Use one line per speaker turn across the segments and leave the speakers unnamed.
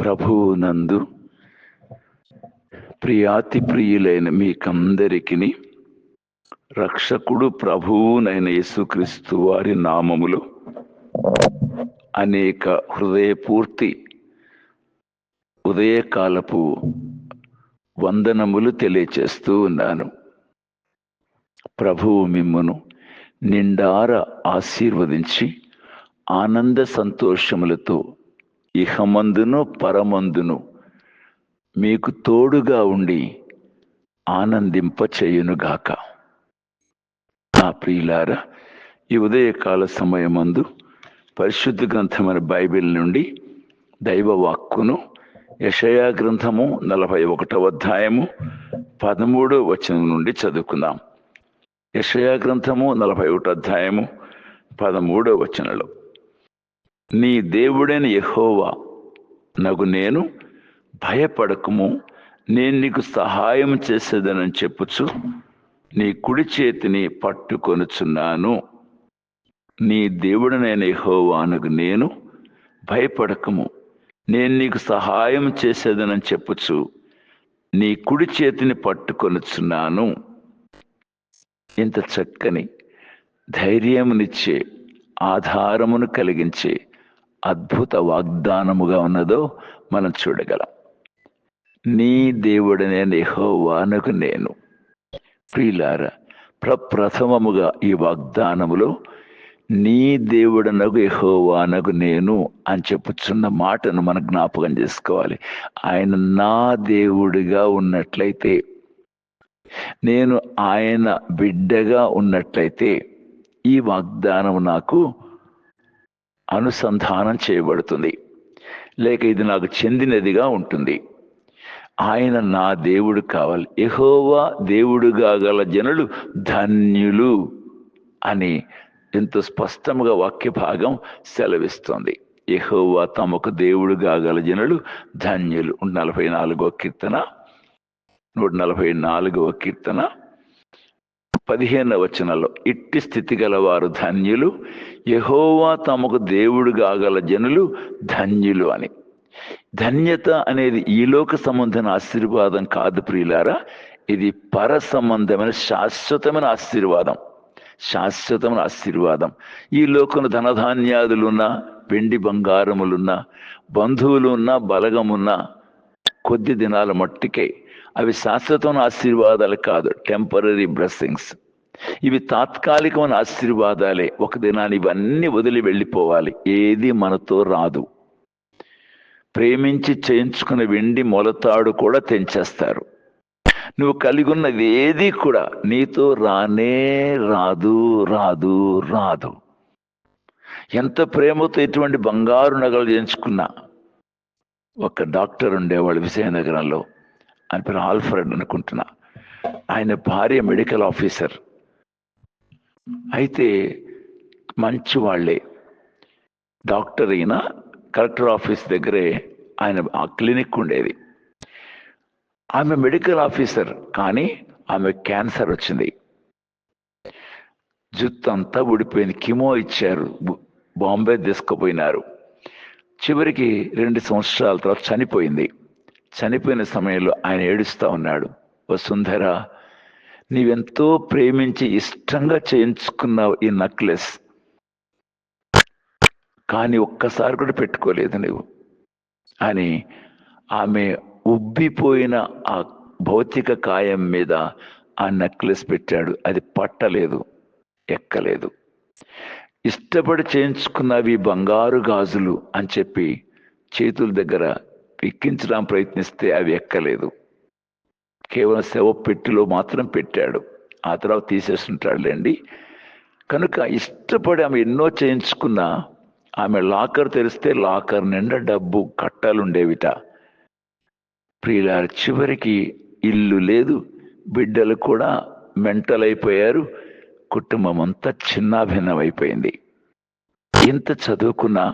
ప్రభువునందు ప్రియాతి ప్రియులైన మీకందరికిని రక్షకుడు ప్రభువునైన యేసుక్రీస్తు వారి నామములు అనేక హృదయపూర్తి ఉదయకాలపు వందనములు తెలియచేస్తూ ఉన్నాను. ప్రభువు మిమ్మను నిండార ఆశీర్వదించి ఆనంద సంతోషములతో ఇహమందును పరమందును మీకు తోడుగా ఉండి ఆనందింప చేయునుగాక నా ప్రియులారా ఈ ఉదయకాల సమయమందు పరిశుద్ధ గ్రంథమైన బైబిల్ నుండి దైవ వాక్కును యషయా గ్రంథము నలభై ఒకటవ అధ్యాయము పదమూడో వచనం నుండి చదువుకుందాం. యషయా గ్రంథము నలభై ఒకటో అధ్యాయము పదమూడో వచనంలో నీ దేవుడైన యహోవా నాకు నేను భయపడకము నేను నీకు సహాయం చేసేదనని చెప్పుచు నీ కుడి చేతిని పట్టుకొనుచున్నాను. నీ దేవుడనైన యహోవానకు నేను భయపడకము నేను నీకు సహాయం చేసేదనని చెప్పుచు నీ కుడి చేతిని పట్టుకొనుచున్నాను. ఇంత చక్కని ధైర్యమునిచ్చే ఆధారమును కలిగించే అద్భుత వాగ్దానముగా ఉన్నదో మనం చూడగలం. నీ దేవుడనే నెహోవానకు నేను. ప్రియులార ప్రప్రథమముగా ఈ వాగ్దానములో నీ దేవుడనగు యహోవానగు నేను అని చెప్పుచున్న మాటను మనం జ్ఞాపకం చేసుకోవాలి. ఆయన నా దేవుడిగా ఉన్నట్లయితే నేను ఆయన బిడ్డగా ఉన్నట్లయితే ఈ వాగ్దానం నాకు అనుసంధానం చేయబడుతుంది. లేక ఇది నాకు చెందినదిగా ఉంటుంది. ఆయన నా దేవుడు కావాలి. ఎహోవా దేవుడుగా గల జనులు ధన్యులు అని ఎంతో స్పష్టముగా వాక్య భాగం సెలవిస్తుంది. ఎహోవా తమకు దేవుడుగా గల జనులు ధన్యులు. నలభై నాలుగో కీర్తన. నూట నలభై నాలుగవ కీర్తన. పదిహేనవ వచనంలో ఇట్టి స్థితి గలవారు ధన్యులు యహోవా తమకు దేవుడు కాగల జనులు ధన్యులు అని. ధన్యత అనేది ఈలోక సంబంధమైన ఆశీర్వాదం కాదు ప్రియులారా. ఇది పర సంబంధమైన శాశ్వతమైన ఆశీర్వాదం. శాశ్వతమైన ఆశీర్వాదం. ఈ లోకను ధనధాన్యాదులున్నా వెండి బంగారములున్నా బంధువులు ఉన్నా బలగమున్నా కొద్ది దినాల మట్టికే అవి శాశ్వతమైన ఆశీర్వాదాలు కాదు టెంపరీ బ్లెస్సింగ్స్ ఇవి తాత్కాలికమైన ఆశీర్వాదాలే. ఒక దినాన్ని ఇవన్నీ వదిలి వెళ్ళిపోవాలి. ఏది మనతో రాదు. ప్రేమించి చేయించుకున్న వెండి మొలతాడు కూడా తెంచేస్తారు. నువ్వు కలిగి ఉన్నది ఏది కూడా నీతో రానే రాదు రాదు రాదు. ఎంత ప్రేమతో ఎటువంటి బంగారు నగలు చేయించుకున్నా. ఒక డాక్టర్ ఉండేవాడు విజయనగరంలో. ఆయన పేరు ఆల్ఫ్రెడ్ అనుకుంటున్నా. ఆయన భార్య మెడికల్ ఆఫీసర్. అయితే మంచి వాళ్ళే. డాక్టర్ అయిన కలెక్టర్ ఆఫీస్ దగ్గరే ఆయన ఆ క్లినిక్ ఉండేది. ఆమె మెడికల్ ఆఫీసర్ కానీ ఆమె క్యాన్సర్ వచ్చింది. జుత్తు అంతా ఊడిపోయింది. కిమో ఇచ్చారు. బాంబే తీసుకుపోయినారు. చివరికి రెండు సంవత్సరాల తర్వాత చనిపోయింది. చనిపోయిన సమయంలో ఆయన ఏడుస్తూ ఉన్నాడు వసుంధర నీవెంతో ప్రేమించి ఇష్టంగా చేయించుకున్నావు ఈ నక్లెస్ కానీ ఒక్కసారి కూడా పెట్టుకోలేదు నువ్వు అని ఆమె ఉబ్బిపోయిన ఆ భౌతిక కాయం మీద ఆ నెక్లెస్ పెట్టాడు. అది పట్టలేదు ఎక్కలేదు. ఇష్టపడి చేయించుకున్నవి బంగారు గాజులు అని చెప్పి చేతుల దగ్గర ఎక్కించడం ప్రయత్నిస్తే అవి ఎక్కలేదు. కేవలం శవ పెట్టిలో మాత్రం పెట్టాడు. ఆ తర్వాత తీసేస్తుంటాడులేండి కనుక ఇష్టపడి ఆమె ఎన్నో చేయించుకున్నా ఆమె లాకర్ తెరిస్తే లాకర్ నిండా డబ్బు కట్టాలు ఉండేవిట చివరికి ఇల్లు లేదు బిడ్డలు కూడా మెంటల్ అయిపోయారు కుటుంబం అంతా చిన్నాభిన్నమైపోయింది. ఎంత చదువుకున్నా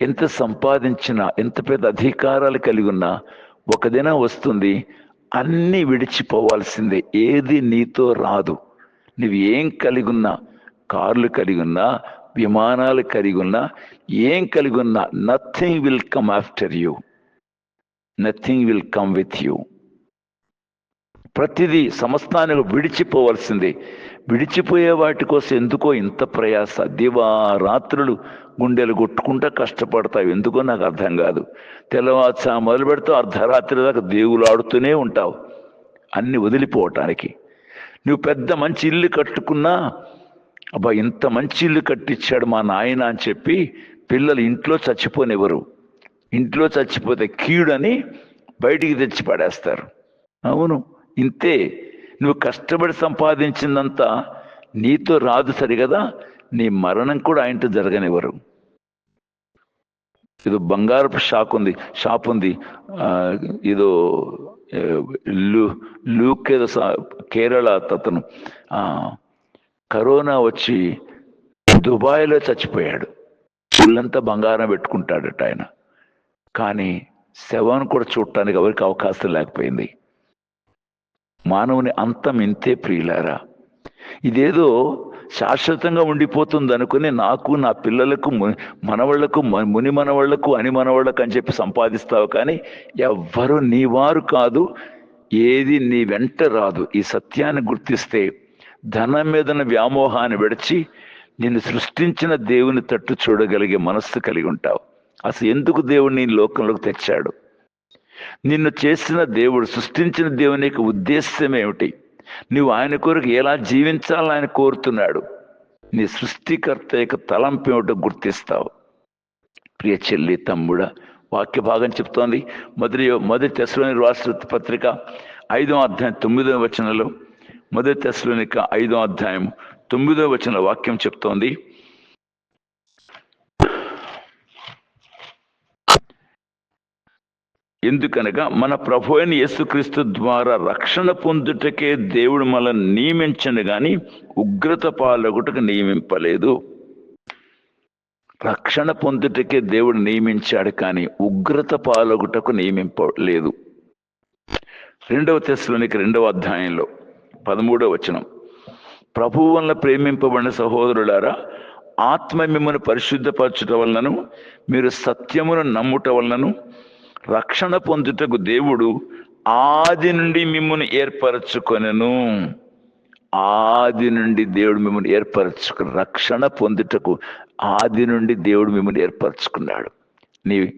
ఎంత సంపాదించినా ఎంత పెద్ద అధికారాలు కలిగి ఉన్నా ఒక దినం వస్తుంది అన్నీ విడిచిపోవాల్సిందే. ఏది నీతో రాదు. నువ్వు ఏం కలిగి ఉన్నా కార్లు కలిగి ఉన్నా విమానాలు కలిగి ఉన్నా ఏం కలిగి ఉన్నా nothing will come after you nothing will come with you ప్రతిదీ సమస్తానికి విడిచిపోవలసింది. విడిచిపోయే వాటి కోసం ఎందుకో ఇంత ప్రయాస? దివారాత్రులు గుండెలు కొట్టుకుంటా కష్టపడతావు. ఎందుకో నాకు అర్థం కాదు. తెల్లవారుచా మొదలు పెడతావు అర్ధరాత్రి దాకా దేవులు ఆడుతూనే ఉంటావు. అన్ని వదిలిపోవటానికి. నువ్వు పెద్ద మంచి ఇల్లు కట్టుకున్నా అబ్బా ఇంత మంచి ఇల్లు కట్టించాడు మా నాయన అని చెప్పి పిల్లలు ఇంట్లో చచ్చిపోనివ్వరు. ఇంట్లో చచ్చిపోతే కీడని బయటికి తెచ్చి పడేస్తారు. అవును. ఇంతే నువ్వు కష్టపడి సంపాదించిందంతా నీతో రాదు సరిగదా? నీ మరణం కూడా ఆయనతో జరగనివ్వరు. ఇదో బంగారపు షాక్ ఉంది షాప్ ఉంది. ఇదో లూ లూక్ ఏదో కేరళ అతను. కరోనా వచ్చి దుబాయ్లో చచ్చిపోయాడు. ఇల్లంతా బంగారం పెట్టుకుంటాడట ఆయన. కానీ శవాన్ని కూడా చూడటానికి ఎవరికి అవకాశం లేకపోయింది. మానవుని అంతం ఇంతే ప్రియులారా. ఇదేదో శాశ్వతంగా ఉండిపోతుంది అనుకుని నాకు నా పిల్లలకు ము- మనవాళ్ళకు ముని మనవాళ్ళకు అని మనవాళ్ళకు అని చెప్పి సంపాదిస్తావు కానీ ఎవ్వరు నీ వారు కాదు ఏది నీ వెంట రాదు. ఈ సత్యాన్ని గుర్తిస్తే ధనం మీదన వ్యామోహాన్ని విడిచి నిన్ను సృష్టించిన దేవుని తట్టు చూడగలిగే మనస్సు కలిగి ఉంటావు. అసలు ఎందుకు దేవుడిని లోకంలోకి తెచ్చాడు? నిన్ను చేసిన దేవుడు సృష్టించిన దేవుని యొక్క ఉద్దేశం ఏమిటి? నువ్వు ఆయన కొరకు ఎలా జీవించాలని ఆయన కోరుతున్నాడు? నీ సృష్టికర్త యొక్క తలంపు ఏమిటో గుర్తిస్తావు. ప్రియ చెల్లి తమ్ముడా వాక్య భాగం చెప్తోంది. మొదటి మొదటి తెశలోని రాష్ట్ర పత్రిక ఐదో అధ్యాయం తొమ్మిదో వచనంలో మొదటి తెశలోనిక ఐదో అధ్యాయం తొమ్మిదో వచన వాక్యం చెప్తోంది. ఎందుకనగా మన ప్రభు అయిన యేసుక్రీస్తు ద్వారా రక్షణ పొందుటకే దేవుడు మనల్ని నియమించను గాని ఉగ్రత పాలగుటకు నియమింపలేదు. రక్షణ పొందుటకే దేవుడు నియమించాడు కానీ ఉగ్రత పాలగుటకు నియమింపలేదు. రెండవ తెశలోనికి రెండవ అధ్యాయంలో పదమూడవ వచనం. ప్రభువు వల్ల ప్రేమింపబడిన సహోదరులారా ఆత్మ మిమ్మల్ని పరిశుద్ధపరచుట వలనను మీరు సత్యమును నమ్ముట వలనను రక్షణ పొందుటకు దేవుడు ఆది నుండి మిమ్మల్ని ఏర్పరచుకొనెను. ఆది నుండి దేవుడు మిమ్మల్ని ఏర్పరచుకుని రక్షణ పొందుటకు ఆది నుండి దేవుడు మిమ్మల్ని ఏర్పరచుకున్నాడు. నీ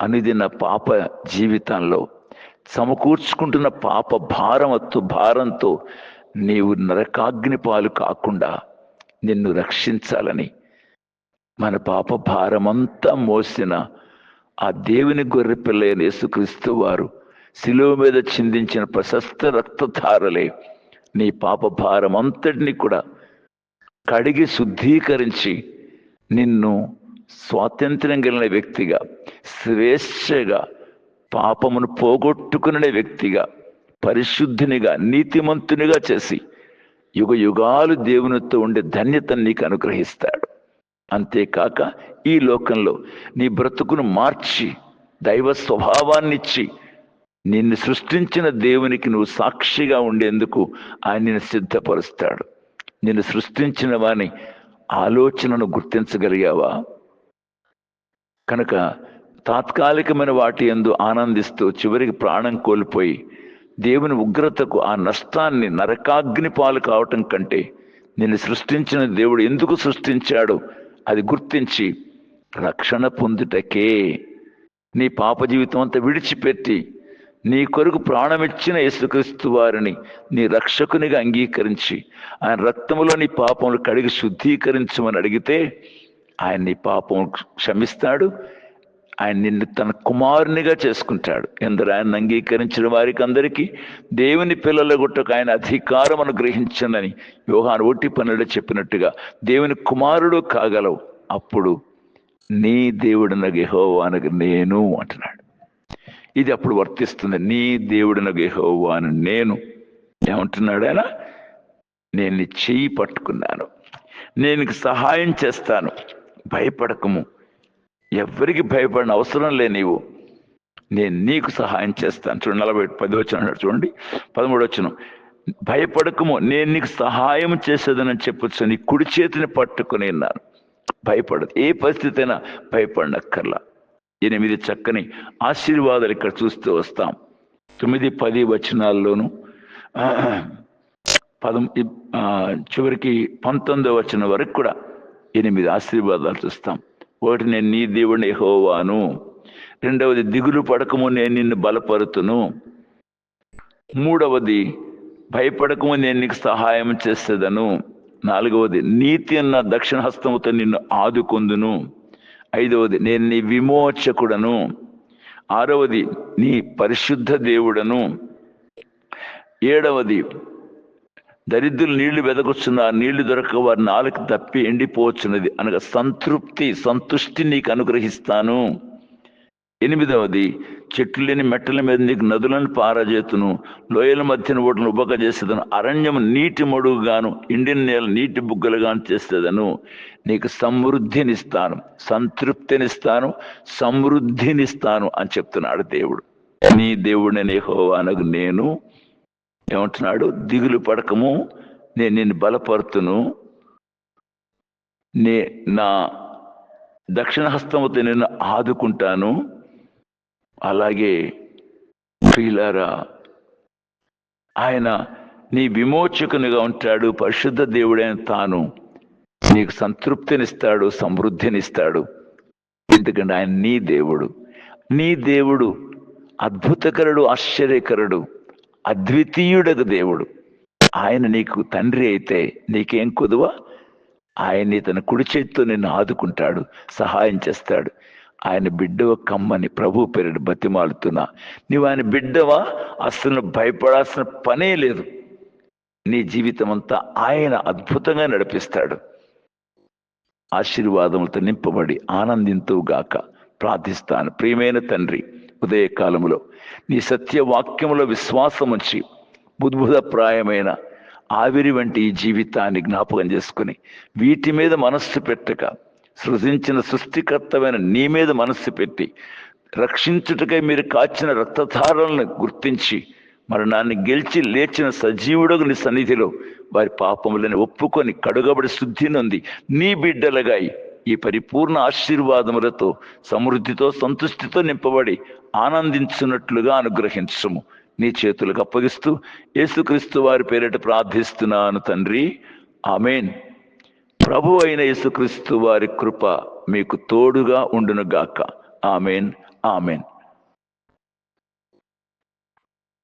అనుదిన పాప జీవితంలో సమకూర్చుకుంటున్న పాప భారమత్తు భారంతో నీవు నరకాగ్ని పాలు కాకుండా నిన్ను రక్షించాలని మన పాప భారమంతా మోసిన ఆ దేవుని గొర్రె పిల్లైన యేసుక్రీస్తు వారు శిలువ మీద చిందించిన ప్రశస్త రక్తధారలే. నీ పాప భారం అంతటిని కూడా కడిగి శుద్ధీకరించి నిన్ను స్వాతంత్ర్యం కలిగిన వ్యక్తిగా స్వేచ్ఛగా పాపమును పోగొట్టుకునే వ్యక్తిగా పరిశుద్ధినిగా నీతిమంతునిగా చేసి యుగ యుగాలు దేవునితో ఉండే ధన్యతను నీకు అనుగ్రహిస్తాడు. అంతేకాక ఈ లోకంలో నీ బ్రతుకును మార్చి దైవ స్వభావాన్నిచ్చి నిన్ను సృష్టించిన దేవునికి నువ్వు సాక్షిగా ఉండేందుకు ఆయన నిన్ను సిద్ధపరుస్తాడు. నిన్ను సృష్టించిన వాని ఆలోచనను గుర్తించగలిగావా? కనుక తాత్కాలికమైన వాటి ఎందు ఆనందిస్తూ చివరికి ప్రాణం కోల్పోయి దేవుని ఉగ్రతకు ఆ నష్టాన్ని నరకాగ్ని పాలు కావటం కంటే నిన్ను సృష్టించిన దేవుడు ఎందుకు సృష్టించాడు? అది గుర్తించి రక్షణ పొందుటకే. నీ పాప జీవితం అంతా విడిచిపెట్టి నీ కొరకు ప్రాణమిచ్చిన యేసుక్రీస్తు వారిని నీ రక్షకునిగా అంగీకరించి ఆయన రక్తములో నీ పాపములు కడిగి శుద్ధీకరించమని అడిగితే ఆయన నీ పాపం క్షమిస్తాడు ఆయన నిన్ను తన కుమారునిగా చేసుకుంటాడు. ఎందరు ఆయన అంగీకరించిన వారికి అందరికీ దేవుని పిల్లల గుట్టకు ఆయన అధికారం అనుగ్రహించనని యోహాను ఒట్టి పనులు చెప్పినట్టుగా దేవుని కుమారుడు కాగలవు. అప్పుడు నీ దేవుడిన గెహోవానకు నేను అంటున్నాడు. ఇది అప్పుడు వర్తిస్తుంది. నీ దేవుడిన గెహోవాను నేను. ఏమంటున్నాడు ఆయన? నేను చెయ్యి పట్టుకున్నాను. నేను సహాయం చేస్తాను. భయపడకము. ఎవరికి భయపడిన అవసరం లే నీవు. నేను నీకు సహాయం చేస్తాను. చూడండి నలభై పది వచ్చిన చూడండి. పదమూడు వచ్చిన భయపడకము. నేను నీకు సహాయం చేసేదని చెప్పొచ్చు నీ కుడి చేతిని పట్టుకుని ఉన్నాను. భయపడదు. ఏ పరిస్థితి అయినా భయపడనక్కర్లా. ఎనిమిది చక్కని ఆశీర్వాదాలు ఇక్కడ చూస్తూ వస్తాం. తొమ్మిది పది వచనాల్లోనూ. పదం చివరికి పంతొమ్మిదో వచనం వరకు కూడా ఎనిమిది ఆశీర్వాదాలు చూస్తాం. ఒకటి నేను నీ దేవుని హోవాను రెండవది దిగులు పడకము నేను నిన్ను బలపరుతును. మూడవది భయపడకము నేను నీకు సహాయం చేసేదను. నాలుగవది నీతి అన్న దక్షిణ హస్తముతో నిన్ను ఆదుకొందును. ఐదవది నేను నీ విమోచకుడను. ఆరవది నీ పరిశుద్ధ దేవుడను. ఏడవది దరిద్రులు నీళ్ళు వెదకొచ్చున్న ఆ నీళ్ళు దొరక వారి నాలుగు తప్పి ఎండిపోవచ్చున్నది అనగా సంతృప్తి సంతుష్టి నీకు అనుగ్రహిస్తాను. ఎనిమిదవది చెట్లు లేని మెట్టల మీద నీకు నదులను పారజేతును. లోయల మధ్యన ఓటను ఉబక చేసేదను అరణ్యం నీటి మడుగుగాను ఇండిన నేల నీటి బుగ్గలుగాను చేసేదను. నీకు సమృద్ధినిస్తాను. సంతృప్తినిస్తాను. సమృద్ధినిస్తాను అని చెప్తున్నాడు దేవుడు. నీ దేవుడిని హోవానకు నేను. ఏమంటున్నాడు? దిగులు పడకము. నేను నిన్ను బలపరుతును. నే నా దక్షిణ హస్తముతో నేను ఆదుకుంటాను. అలాగే ప్రియులారా ఆయన నీ విమోచకునిగా ఉంటాడు. పరిశుద్ధ దేవుడైన తాను నీకు సంతృప్తినిస్తాడు సమృద్ధినిస్తాడు. ఎందుకంటే ఆయన నీ దేవుడు. నీ దేవుడు అద్భుతకరుడు ఆశ్చర్యకరుడు. అద్వితీయుడకు దేవుడు. ఆయన నీకు తండ్రి అయితే నీకేం కుదువ? ఆయన్ని తన కుడి చేతితో నిన్ను ఆదుకుంటాడు సహాయం చేస్తాడు. ఆయన బిడ్డవ కమ్మని ప్రభు పేరుడు బతిమాలుతున్నా. నువ్వు ఆయన బిడ్డవా? అసలు భయపడాల్సిన పనే లేదు. నీ జీవితం అంతా ఆయన అద్భుతంగా నడిపిస్తాడు. ఆశీర్వాదములతో నింపబడి ఆనందింతువుగాక ప్రార్థిస్తాను. ప్రియమైన తండ్రి ఉదయకాలంలో నీ సత్యవాక్యములో విశ్వాసం ఉంచి బుద్భుతప్రాయమైన ఆవిరి వంటి ఈ జీవితాన్ని జ్ఞాపకం చేసుకుని వీటి మీద మనస్సు పెట్టక సృజించిన సృష్టికర్తమైన నీ మీద మనస్సు పెట్టి రక్షించుటకై మీరు కాచిన రక్తధారలను గుర్తించి మరణాన్ని గెలిచి లేచిన సజీవుడగు నీ సన్నిధిలో వారి పాపములను ఒప్పుకొని కడుగబడి శుద్ధి నొంది నీ బిడ్డలగాయి. ఈ పరిపూర్ణ ఆశీర్వాదములతో సమృద్ధితో సంతుష్టితో నింపబడి ఆనందించున్నట్లుగా అనుగ్రహించము. నీ చేతులకు అప్పగిస్తూ యేసుక్రీస్తు వారి పేరిట ప్రార్థిస్తున్నాను తండ్రి. ఆమెన్. ప్రభు అయిన యేసుక్రీస్తు వారి కృప మీకు తోడుగా ఉండునుగాక. ఆమెన్. ఆమెన్.